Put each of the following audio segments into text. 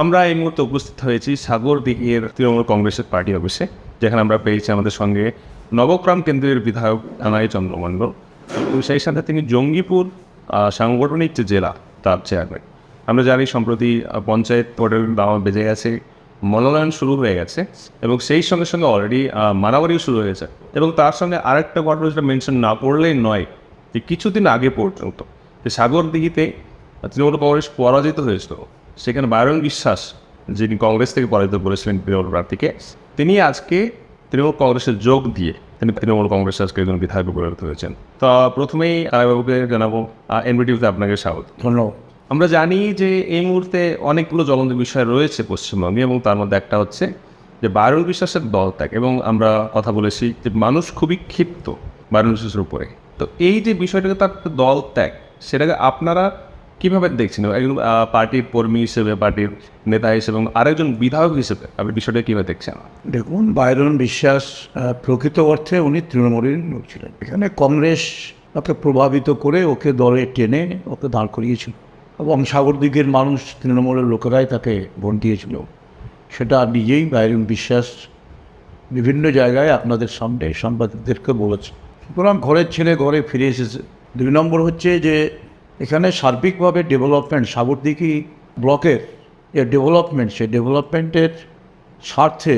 আমরা এই মুহূর্তে উপস্থিত হয়েছি সাগর দিঘির তৃণমূল কংগ্রেসের পার্টি অফিসে, যেখানে আমরা পেয়েছি আমাদের সঙ্গে নবগ্রাম কেন্দ্রের বিধায়ক চন্দ্রমণ্ডল এবং সেই সাথে তিনি জঙ্গিপুর সাংগঠনিক যে জেলা তার চেয়ারম্যান আমরা জানি সম্প্রতি পঞ্চায়েত ভোটের দাওয়া বেজে গেছে, মনোনয়ন শুরু হয়ে গেছে এবং সেই সঙ্গে সঙ্গে অলরেডি মারামারিও শুরু হয়েছে এবং তার সঙ্গে আরেকটা ঘটনা যেটা মেনশন না করলেই নয় যে কিছুদিন আগে পর্যন্ত যে সাগর দিঘিতে তৃণমূল কংগ্রেস পরাজিত হয়েছিল সেখানে বায়রন বিশ্বাস যিনি কংগ্রেস থেকে পরাজিত করেছিলেন তৃণমূল প্রার্থীকে তিনি আজকে তৃণমূল কংগ্রেসে যোগ দিয়ে তিনি তৃণমূল কংগ্রেস আজকে একজন বিধায়ক পরিণত হয়েছেন তো প্রথমেই বাবুকে জানাব এনবিটিভিতে আপনাকে স্বাগত। ধন্যবাদ। আমরা জানি যে এই মুহূর্তে অনেকগুলো জ্বলন্ত বিষয় রয়েছে পশ্চিমবঙ্গে এবং তার মধ্যে একটা হচ্ছে যে বায়রন বিশ্বাসের দল ত্যাগ এবং আমরা কথা বলেছি যে মানুষ খুবই ক্ষিপ্ত বায়রন বিশ্বাসের উপরে। তো এই যে বিষয়টাকে তার দল ত্যাগ সেটাকে আপনারা কীভাবে দেখছেন? একজন পার্টির কর্মী হিসেবে, পার্টির নেতা হিসেবে এবং আরেকজন বিধায়ক হিসেবে আপনি বিষয়টা কীভাবে দেখছেন? দেখুন, বাইরন বিশ্বাস প্রকৃত অর্থে উনি তৃণমূলের লোক ছিলেন। এখানে কংগ্রেস ওকে প্রভাবিত করে ওকে দলে টেনে ওকে দাঁড় করিয়েছিল। এবং সাগরদিকের মানুষ তৃণমূলের লোকেরাই তাকে ভোট দিয়েছিল। সেটা নিজেই বাইরন বিশ্বাস বিভিন্ন জায়গায় আপনাদের সামনে সাংবাদিকদেরকে বলেছে। সুতরাং ঘরের ছেলে ঘরে ফিরে এসেছে। দুই নম্বর হচ্ছে যে এখানে সার্বিকভাবে ডেভেলপমেন্ট সাগরদিঘি ব্লকের যে ডেভেলপমেন্ট সেই ডেভেলপমেন্টের স্বার্থে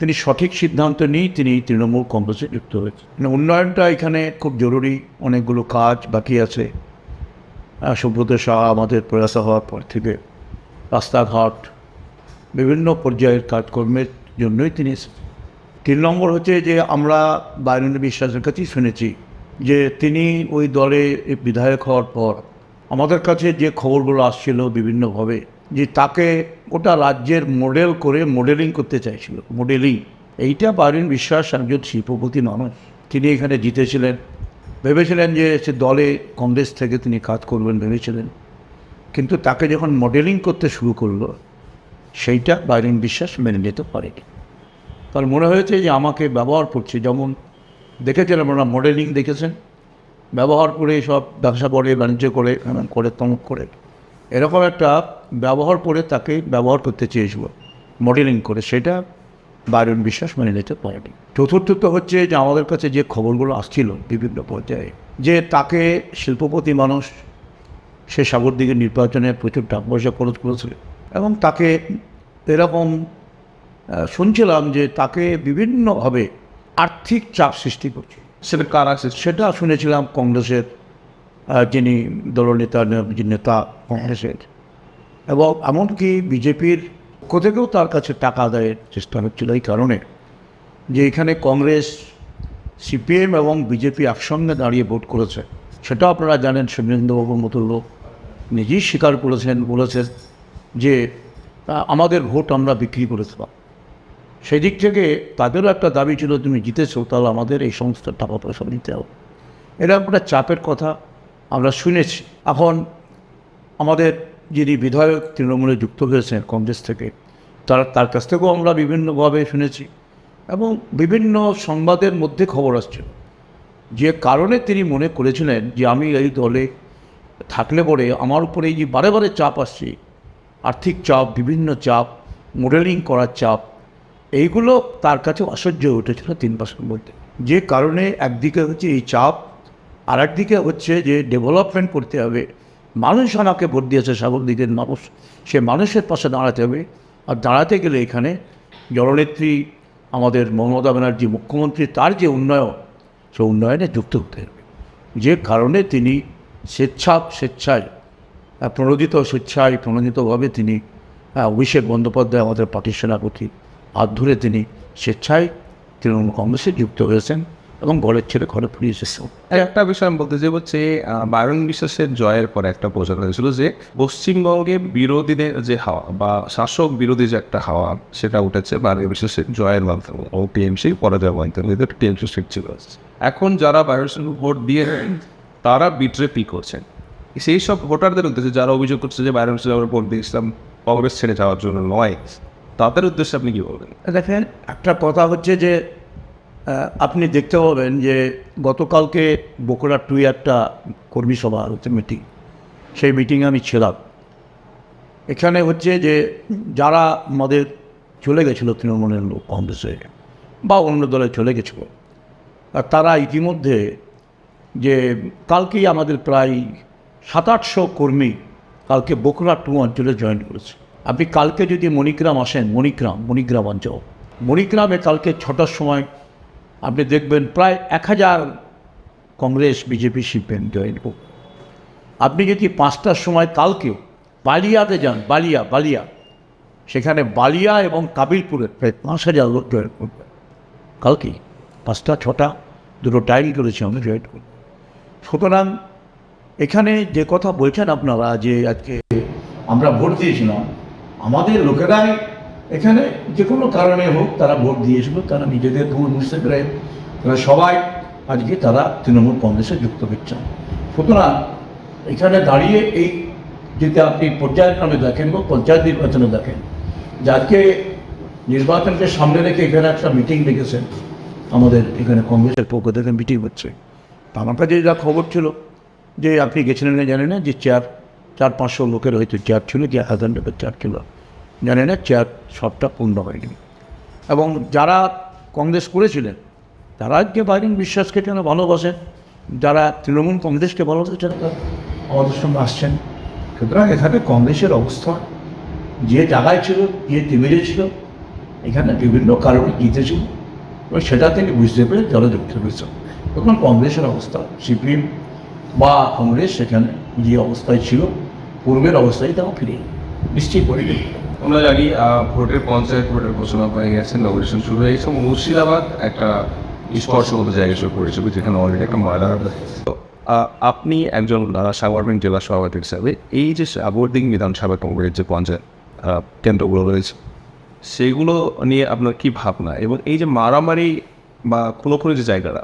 তিনি সঠিক সিদ্ধান্ত নিয়েই তিনি তৃণমূল কংগ্রেসে যুক্ত হয়েছে মানে উন্নয়নটা এখানে খুব জরুরি, অনেকগুলো কাজ বাকি আছে। সুব্রত সাহা আমাদের প্রয়াস হওয়ার পর থেকে রাস্তাঘাট, বিভিন্ন পর্যায়ের কাজকর্মের জন্যই তিনি এসেছেন। তিন নম্বর হচ্ছে যে আমরা বাইরুন বিশ্বাসের কাছেই শুনেছি যে তিনি ওই দলে বিধায়ক হওয়ার পর আমাদের কাছে যে খবরগুলো আসছিল বিভিন্নভাবে, যে তাকে গোটা রাজ্যের মডেল করে মডেলিং করতে চাইছিল, মডেলিং। এইটা বাইরুন বিশ্বাস একজন শিল্পপতি মানুষ। তিনি এখানে জিতেছিলেন। ভেবেছিলেন যে সে দলে কংগ্রেস থেকে তিনি কাজ করবেন ভেবেছিলেন। কিন্তু তাকে যখন মডেলিং করতে শুরু করল, সেইটা বাইরেন বিশ্বাস মেনে নিতে পারেনি। তার মনে হয়েছে যে আমাকে ব্যবহার করছে, যেমন দেখেছেন আপনারা মডেলিং দেখেছেন? ব্যবহার করে সব ব্যবসা করে, বাণিজ্য করে এমন করে তমক করে। এরকম একটা ব্যবহার করে তাকে ব্যবহার করতে চেয়েছিল মডেলিং করে। সেটা বাইরন বিশ্বাস মেনে নিতে পারেনি চতুর্থত হচ্ছে যে আমাদের কাছে যে খবরগুলো আসছিল বিভিন্ন পর্যায়ে, যে তাকে শিল্পপতি মানুষ, সে সাগর দিকে নির্বাচনে প্রচুর টাকা পয়সা খরচ করেছিল এবং তাকে এরকম শুনছিলাম যে তাকে বিভিন্নভাবে আর্থিক চাপ সৃষ্টি করছে। সেটা কার আছে সেটা শুনেছিলাম কংগ্রেসের যিনি দলনেতা নেতা কংগ্রেসের। এবং এমনকি বিজেপির পক্ষ থেকেও তার কাছে টাকা আদায়ের চেষ্টা হচ্ছিল এই কারণে যে এখানে কংগ্রেস, সিপিএম এবং বিজেপি একসঙ্গে দাঁড়িয়ে ভোট করেছে। সেটা আপনারা জানেন শুভেন্দুবাবুর মতো লোক নিজেই স্বীকার করেছেন, বলেছেন যে আমাদের ভোট আমরা বিক্রি করেছিলাম। সেই দিক থেকে তাদেরও একটা দাবি ছিল, তুমি জিতেছো, তাহলে আমাদের এই সমস্ত টাকা পয়সা নিতে হবে। এরকম একটা চাপের কথা আমরা শুনেছি। এখন আমাদের যিনি বিধায়ক তৃণমূলে যুক্ত হয়েছেন কংগ্রেস থেকে, তারা, তার কাছ থেকেও আমরা বিভিন্নভাবে শুনেছি এবং বিভিন্ন সংবাদের মধ্যে খবর আসছে। যে কারণে তিনি মনে করেছিলেন যে আমি এই দলে থাকলে পরে আমার উপরে এই যে বারে বারে চাপ আসছে, আর্থিক চাপ, বিভিন্ন চাপ মডেলিং করার চাপ এইগুলো তার কাছে অসহ্য হয়ে উঠেছিল তিন মাসের মধ্যে। যে কারণে একদিকে হচ্ছে এই চাপ আর একদিকে হচ্ছে যে ডেভেলপমেন্ট করতে হবে। মানুষ আমাকে ভোট দিয়েছে সাগর দিকের মানুষ। সে মানুষের পাশে দাঁড়াতে হবে। আর দাঁড়াতে গেলে এখানে জননেত্রী আমাদের মমতা ব্যানার্জি, মুখ্যমন্ত্রী, তার যে উন্নয়ন, সে উন্নয়নে যুক্ত হতে হবে। যে কারণে তিনি স্বেচ্ছা স্বেচ্ছায়, প্রণোদিত স্বেচ্ছায় প্রণোদিতভাবে তিনি অভিষেক বন্দ্যোপাধ্যায় আমাদের পার্টির সেনাপতি। ধরে তিনি স্বেচ্ছায় তৃণমূল কংগ্রেসে যুক্ত হয়েছেন এবং ঘরের ছেড়ে ঘরে ফিরে এসেছেন। একটা বিষয় আমি বলতে চাই হচ্ছে বায়রন বিশ্বাসের জয়ের পরে একটা প্রচার হয়েছিল যে, পশ্চিমবঙ্গে বিরোধীদের যে হাওয়া বা শাসক বিরোধী যে একটা হাওয়া, সেটা উঠেছে বায়রন বিশ্বাসের জয়ের মাধ্যমে। ও টিএমসি পরাজয়ের মাধ্যমে টিএমসি সিট ছিল। এখন যারা বায়রন ভোট দিয়ে তারা বিট্রে পি করছেন। সেই সব ভোটারদের উদ্দেশ্যে যারা অভিযোগ করছে যে, বায়রন আমরা ভোট দিয়েছিলাম, কংগ্রেস ছেড়ে যাওয়ার জন্য নয়। তাদের উদ্দেশ্যে আপনি কি বলবেন? দেখেন, একটা কথা হচ্ছে যে আপনি দেখতে পাবেন যে, গতকালকে বকুড়া টুই একটা কর্মী সভা হচ্ছে মিটিং সেই মিটিংয়ে আমি ছিলাম। এখানে হচ্ছে যে, যারা আমাদের চলে গেছিল তৃণমূলের লোক কংগ্রেসে, বা অন্য দলে চলে গেছিল, আর তারা ইতিমধ্যে যে, কালকেই আমাদের প্রায় সাত আটশো কর্মী কালকে বকুড়া টু অঞ্চলে জয়েন করেছে। আপনি কালকে যদি মণিগ্রাম আসেন, মণিগ্রাম মণিগ্রাম অঞ্চল। মণিগ্রামে কালকে ছটার সময় আপনি দেখবেন প্রায় এক হাজার কংগ্রেস, বিজেপি সিপিএম জয়েন আপনি যদি পাঁচটার সময় কালকে বালিয়াতে যান, বালিয়া বালিয়া, সেখানে বালিয়া এবং কাবিলপুরের প্রায় পাঁচ হাজার লোক জয়েন করবে। কালকে পাঁচটা, ছটা, দুটো টাইম করেছি আমরা জয়েন করব। সুতরাং এখানে যে কথা বলছেন আপনারা, যে আজকে আমরা ভোট দিয়েছিলাম আমাদের লোকেরাই এখানে যে কোনো কারণে হোক তারা ভোট দিয়েছিল তারা নিজেদের ভুল বুঝতে পেরে তারা সবাই আজকে তারা তৃণমূল কংগ্রেসে যুক্ত হচ্ছেন। সুতরাং এখানে দাঁড়িয়ে এই যদি আপনি পর্যায়ক্রমে দেখেন বা পঞ্চায়েত নির্বাচনে দেখেন, যে আজকে নির্বাচনকে সামনে রেখে এখানে একটা মিটিং ডেকেছেন আমাদের এখানে কংগ্রেসের পক্ষ থেকে মিটিং হচ্ছে। তা আমার কাছে যা খবর ছিল, যে আপনি গেছিলেন জানেন না, যে চার চার, পাঁচশো লোকের হয়তো চেয়ার ছিল, যে হাজার লোকের চেয়ার ছিল জানেন না চেয়ার সবটা পূর্ণ হয়নি। এবং যারা কংগ্রেস করেছিলেন, তারা আজকে বাইরেন বিশ্বাসকে কেন ভালোবাসেন যারা তৃণমূল কংগ্রেসকে ভালোবাসেন তারা আমাদের সঙ্গে আসছেন। সুতরাং এখানে কংগ্রেসের অবস্থা, যে জায়গায় ছিল, যে টেবিলে ছিল, এখানে বিভিন্ন কারণে জিতেছিল, এবং সেটা থেকে বুঝতে পেরে যারা যুক্ত হয়েছে তখন কংগ্রেসের অবস্থা, সিপিএম বা কংগ্রেস সেখানে যে অবস্থায় ছিল, পূর্বের অবস্থায় তারা ফিরে নিশ্চয়ই করে আমরা জানি ভোটের পঞ্চায়েত ভোটের ঘোষণা হয়ে গেছে নমিনেশন শুরু হয়ে গেছে মুর্শিদাবাদ একটা স্পর্শগত জায়গা শুরু করেছে যেখানে অলরেডি একটা ময়লা আপনি একজন আহ, সাগরদিন জেলা সভাপতি হিসাবে এই যে সাগরদিন বিধানসভা কংগ্রেস যে পঞ্চায়েত কেন্দ্রগুলো রয়েছে সেগুলো নিয়ে আপনার কি ভাবনা? এবং এই যে মারামারি বা খুনোখুনি যে জায়গাটা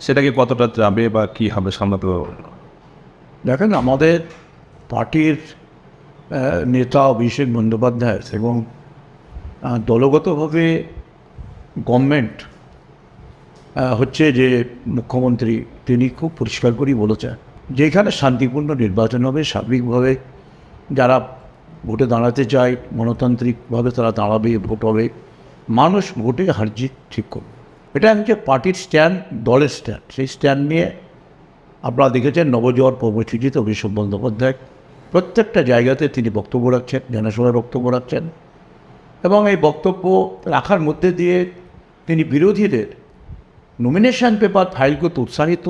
সেটাকে কতটা যাবে বা কী হবে সামলাতে পারবে? দেখেন আমাদের পার্টির নেতা অভিষেক বন্দ্যোপাধ্যায় এবং দলগতভাবে গভর্নমেন্ট হচ্ছে যে মুখ্যমন্ত্রী, তিনি খুব পরিষ্কার করেই বলেছেন যে এখানে শান্তিপূর্ণ নির্বাচন হবে সার্বিকভাবে যারা ভোটে দাঁড়াতে চায়, গণতান্ত্রিকভাবে তারা দাঁড়াবে, ভোট হবে, মানুষ ভোটে হারজিত ঠিক করবে। এটা হচ্ছে পার্টির স্ট্যান্ড দলের স্ট্যান্ড সেই স্ট্যান্ড নিয়ে আপনারা দেখেছেন নবজোয়ার কর্মসূচিতে অভিষেক বন্দ্যোপাধ্যায় প্রত্যেকটা জায়গাতে তিনি বক্তব্য রাখছেন, জনসভায় বক্তব্য রাখছেন এবং এই বক্তব্য রাখার মধ্যে দিয়ে তিনি বিরোধীদের নমিনেশন পেপার ফাইল করতে উৎসাহিত,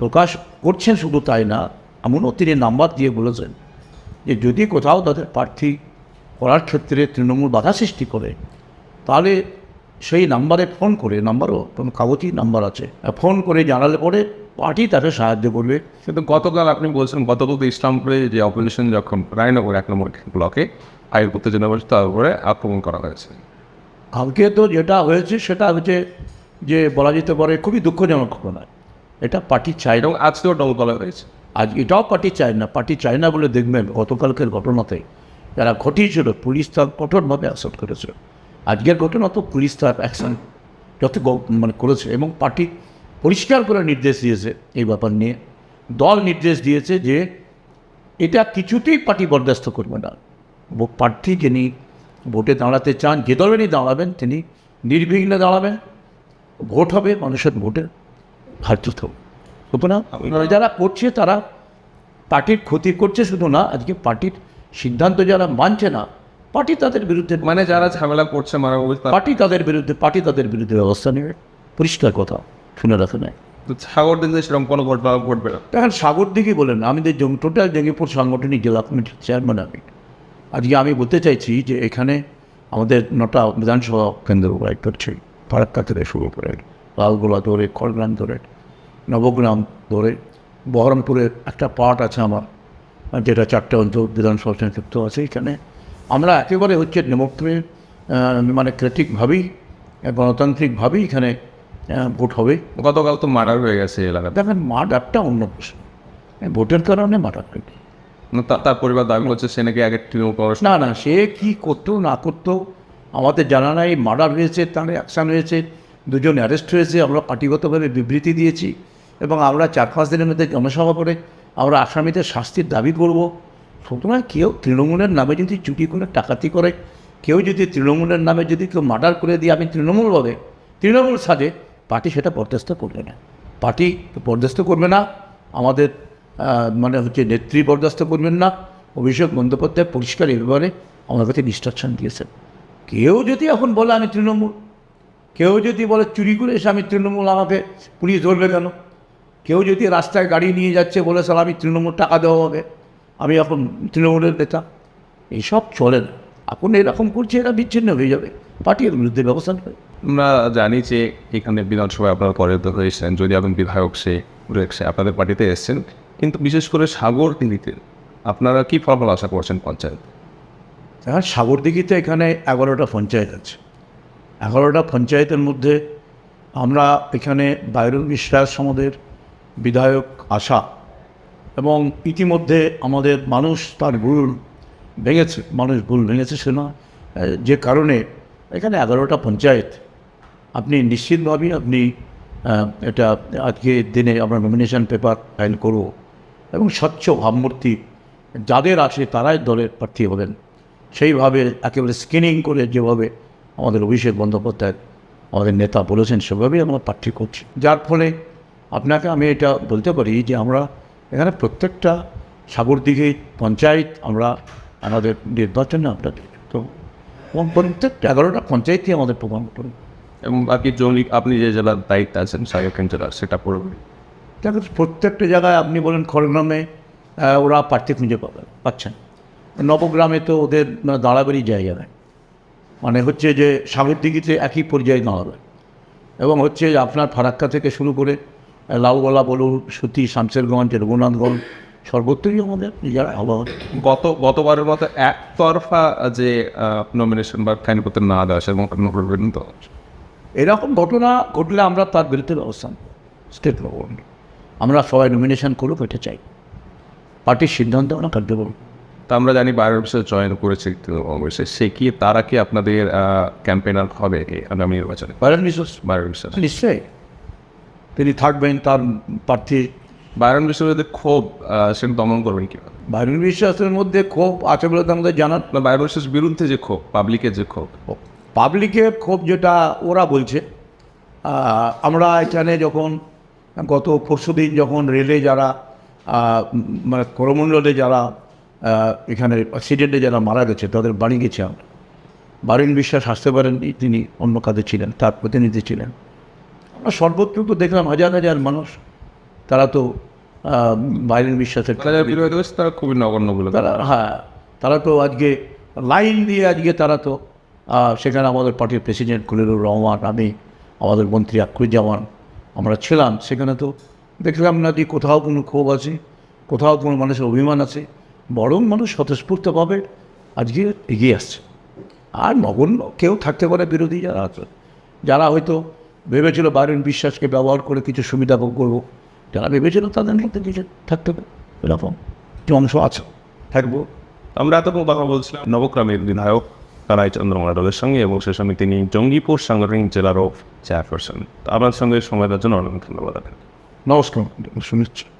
প্রকাশ করছেন শুধু তাই না, এমনও তিনি নাম্বার দিয়ে বলেছেন যে যদি কোথাও তাদের প্রার্থী করার ক্ষেত্রে তৃণমূল বাধা সৃষ্টি করে, তাহলে সেই নাম্বারে ফোন করে, নাম্বারও কোনো কাগজই নাম্বার আছে ফোন করে জানালে পরে পার্টি তাকে সাহায্য করবে। কিন্তু গতকাল আপনি বলছেন গতকাল তো ইসলামপুরে যে অপারেশন যখন রায়নগর এক নম্বর ব্লকে আয়ের উত্তেজনা বলছে তার উপরে আক্রমণ করা হয়েছে। কালকে তো যেটা হয়েছে সেটা হচ্ছে যে বলা যেতে পারে খুবই দুঃখজনক ঘটনা। এটা পার্টি চাই না। এবং আজকেও ডল করা হয়েছে। আজ এটাও পার্টি চায় না। পার্টি চায় না বলে দেখবেন গতকালকের ঘটনাতে যারা ঘটিয়েছিল পুলিশ তার কঠোরভাবে অ্যাকসেপ্ট করেছে আজকের ঘটনা তো পুলিশ তার অ্যাকশন যত গ- মানে করেছে এবং পার্টি পরিষ্কার করে নির্দেশ দিয়েছে এই ব্যাপার নিয়ে। দল নির্দেশ দিয়েছে যে এটা কিছুতেই পার্টি বরদাস্ত করবে না। প্রার্থী যিনি ভোটে দাঁড়াতে চান যে দলেরই দাঁড়াবেন তিনি নির্বিঘ্নে দাঁড়াবেন। ভোট হবে মানুষের ভোটে হবে সুতরাং আপনারা যারা করছে তারা পার্টির ক্ষতি করছে শুধু না আজকে পার্টির সিদ্ধান্ত যারা মানছে না পার্টি তাদের বিরুদ্ধে মানে যারা ঝামেলা করছে তারা- পার্টি তাদের বিরুদ্ধে পার্টি তাদের বিরুদ্ধে ব্যবস্থা নেবে। পরিষ্কার কথা। শুনে রাখে নাই। তো সাগর দিন সেরকম কোনো ঘটনা ঘটবে না। এখন সাগর দিকে বলেন আমি যে টোটাল জঙ্গিপুর সাংগঠনিক জেলা কমিটির চেয়ারম্যান আমি। আজকে আমি বলতে চাইছি যে এখানে আমাদের নটা বিধানসভা কেন্দ্র রাইট করছে ফারাক্কা থেকে শুরু করে লালগোলা ধরে খড়গ্রাম ধরে নবগ্রাম ধরে বহরমপুরের একটা পার্ট আছে আমার যেটা চারটে অঞ্চল বিধানসভা সংযুক্ত আছে এখানে। আমরা একেবারে হচ্ছে ডেমোক্রেট মানে ক্রেটিকভাবেই গণতান্ত্রিকভাবেই এখানে ভোট হবে। গতকাল তো মার্ডার হয়ে গেছে এলাকা দেখেন মাঠ একটা অন্য প্রশ্ন। ভোটের কারণে মাঠ হয়নি তার পরিবার দাবি করছে সে নাকি আগে তৃণমূল কংগ্রেস না না সে কি করতো না করতো আমাদের জানা নাই মার্ডার হয়েছে তার অ্যাকশান হয়েছে দুজন অ্যারেস্ট হয়েছে আমরা পার্টিগতভাবে বিবৃতি দিয়েছি এবং আমরা চার পাঁচ দিনের মধ্যে জনসভা করে আমরা আসামিদের শাস্তির দাবি করব। সুতরাং কেউ তৃণমূলের নামে যদি চুটি করে টাকাতি করে কেউ যদি তৃণমূলের নামে যদি কেউ মার্ডার করে দিয়ে আমি তৃণমূল বলে তৃণমূল সাজে পার্টি সেটা বরদাস্ত করবে না। পার্টি বরদাস্ত করবে না, আমাদের মানে হচ্ছে নেত্রী বরদাস্ত করবেন না। অভিষেক বন্দ্যোপাধ্যায় পরিষ্কার এ ব্যাপারে আমার কাছে ইনস্ট্রাকশন দিয়েছেন। কেউ যদি এখন বলে আমি তৃণমূল, কেউ যদি বলে চুরি করে এসে আমি তৃণমূল আমাকে পুলিশ ধরবে কেন? কেউ যদি রাস্তায় গাড়ি নিয়ে যাচ্ছে বলে স্যার আমি তৃণমূল টাকা দেওয়া হবে আমি এখন তৃণমূলের নেতা। এইসব চলে না। এখন এরকম করছে, এরা বিচ্ছিন্ন হয়ে যাবে। পার্টির বিরুদ্ধে ব্যবস্থা নেবে। আমরা জানি যে এখানে বিধানসভায় আপনারা পরিণত হয়েছেন, যদি আপনি বিধায়ক সে রয়েছে, আপনাদের পার্টিতে এসেছেন, কিন্তু বিশেষ করে সাগর দিঘিতে আপনারা কি ফলাফল আশা করছেন পঞ্চায়েত? আর সাগরদিঘিতে এখানে এগারোটা পঞ্চায়েত আছে। এগারোটা পঞ্চায়েতের মধ্যে আমরা এখানে বাইরুল বিশ্বাস আমাদের বিধায়ক আশা এবং ইতিমধ্যে আমাদের মানুষ তার ভুল ভেঙেছে, মানুষ ভুল ভেঙেছে সে না যে কারণে এখানে এগারোটা পঞ্চায়েত আপনি নিশ্চিতভাবেই আপনি এটা আজকে দিনে আমরা নমিনেশন পেপার ফাইল করব। এবং স্বচ্ছ ভাবমূর্তি যাদের আছে তারাই দলের প্রার্থী হবেন। সেইভাবে একেবারে স্ক্রিনিং করে যেভাবে আমাদের অভিষেক বন্দ্যোপাধ্যায় আমাদের নেতা বলেছেন, সেভাবেই আমরা প্রার্থী করছি। যার ফলে আপনাকে আমি এটা বলতে পারি যে আমরা এখানে প্রত্যেকটা সাগরদিঘি পঞ্চায়েত আমরা আমাদের নির্বাচনে আমরা তো এবং প্রত্যেকটা এগারোটা পঞ্চায়েতই আমাদের প্রমাণ করুন এবং বাকি জমি আপনি যে জেলার দায়িত্বে আছেন সাগরখান জেলার সেটা পড়বে দেখো প্রত্যেকটা জায়গায় আপনি বলেন খড়গ্রামে ওরা প্রার্থী খুঁজে পাবে পাচ্ছেন। নবগ্রামে তো ওদের দাঁড়াবেরই জায়গা নেই। মানে হচ্ছে যে সাগর দিঘিতে একই পর্যায়ে দাঁড়াবে। এবং হচ্ছে যে আপনার ফারাক্কা থেকে শুরু করে লালগোলা বলুন সুতি শামসেরগঞ্জ রঘুনাথগঞ্জ সর্বত্রই আমাদের যারা ভালো হবে গত গতবারের মতো একতরফা যে নমিনেশন বা ফাইনপত্র না দেওয়া সেরকম তো এরকম ঘটনা ঘটলে আমরা তার বিরুদ্ধে ব্যবস্থা নেব স্টেট নেব আমরা সবাই নমিনেশন করুক এটা চাই। পার্টির সিদ্ধান্ত আমরা কার্যকর তা আমরা জানি বাইরের বিষয়ে জয়েন করেছে অবশ্যই সে কি তারা কি আপনাদের ক্যাম্পেনার হবে আগামী নির্বাচনে? বাইরেন বিশ্বাস বাইরের বিশ্বাস নিশ্চয়ই। তিনি থাকবেন তার প্রার্থী। বিষয়ে যদি ক্ষোভ সেটা দমন করবেন কি বাইরেন বিশ্বাসের মধ্যে ক্ষোভ আছে বলে তো আমাদের জানার না বাইরন বিশ্বাস বিরুদ্ধে যে ক্ষোভ পাবলিকের যে ক্ষোভ। পাবলিকের ক্ষোভ যেটা ওরা বলছে আমরা এখানে যখন গত পরশুদিন যখন রেলে যারা মানে করমণ্ডলে যারা এখানে অ্যাক্সিডেন্টে যারা মারা গেছে তাদের বাড়ি গেছে আমরা। বারিন বিশ্বাস আসতে পারেননি তিনি অন্য কাজে ছিলেন তার প্রতিনিধি ছিলেন। আমরা সর্বত্র তো দেখলাম হাজার হাজার মানুষ তারা তো বাইরেন বিশ্বাসের তারা খুবই নগণ্য তারা হ্যাঁ তারা তো আজকে লাইন দিয়ে আজকে তারা তো সেখানে আমাদের পার্টির প্রেসিডেন্ট খলিলুর রহমান, আমি, আমাদের মন্ত্রী আখরুজ্জামান আমরা ছিলাম। সেখানে তো দেখলাম না যে কোথাও কোনো ক্ষোভ আছে, কোথাও কোনো মানুষের অভিমান আছে, বরং মানুষ স্বতঃস্ফূর্তভাবে আজকে এগিয়ে আসছে। আর নগণ্য কেউ থাকতে পারে বিরোধী যারা আছে, যারা হয়তো ভেবেছিল বাইরের বিশ্বাসকে ব্যবহার করে কিছু সুবিধা ভোগ করব, যারা ভেবেছিল তাদের মধ্যে কিছু থাকতে পারে, এরকম। কিছু অংশ আছে, থাকব। আমরা এতক্ষণ কথা বলছিলাম নবগ্রামের বিধায়ক কানাই চন্দ্র মণ্ডলের সঙ্গে এবং সে সঙ্গে তিনি জঙ্গিপুর সাংগঠনিক জেলারও চেয়ারপারসন আপনার সঙ্গে সময় দেওয়ার জন্য অনেক ধন্যবাদ নমস্কার শুনেছি